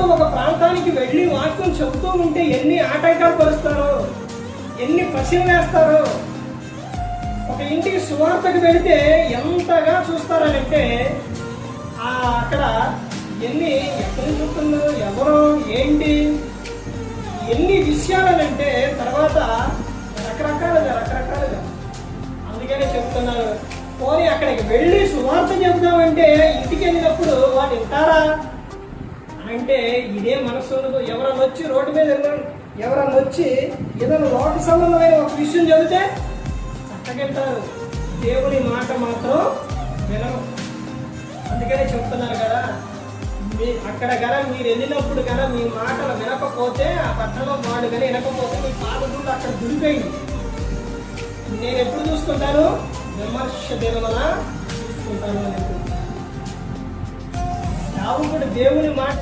దేవుడు ఒక ప్రాంతానికి వెళ్ళి వాక్యం చెబుతూ ఉంటే ఎన్ని ఆటంకాలు పరుస్తారో ఎన్ని పసిలు వేస్తారో. ఒక ఇంటికి సువార్తకు వెళితే ఎంతగా చూస్తారనంటే అక్కడ ఎన్ని ఎక్కడ చూస్తుందో ఎవరో ఏంటి ఎన్ని విషయాలనంటే తర్వాత రకరకాలుగా రకరకాలుగా. అందుకనే చెప్తున్నాను. పోనీ అక్కడికి వెళ్ళి సువార్త చెబుదామంటే ఇంటికి వెళ్ళినప్పుడు వాళ్ళు వింటారా? అంటే ఇదే మనసు ఉండదు ఎవరన్నా వచ్చి రోడ్డు మీద ఎవరన్నా వచ్చి ఏదైనా రోడ్డు సంబంధమైన ఒక విషయం చెబితే చక్కగెళ్తారు దేవుని మాట మాత్రం వినరు. అందుకనే చెప్తున్నారు కదా మీ అక్కడ కదా మీరు వెళ్ళినప్పుడు కదా మీ మాటలు వినకపోతే ఆ పట్టణం వాడు కానీ వినకపోతే మీ పాదగుండు అక్కడ దుడిపోయింది. నేను ఎప్పుడు చూసుకుంటాను? విమర్శ దినమున చూసుకుంటాను అని యావకుడు దేవుని మాట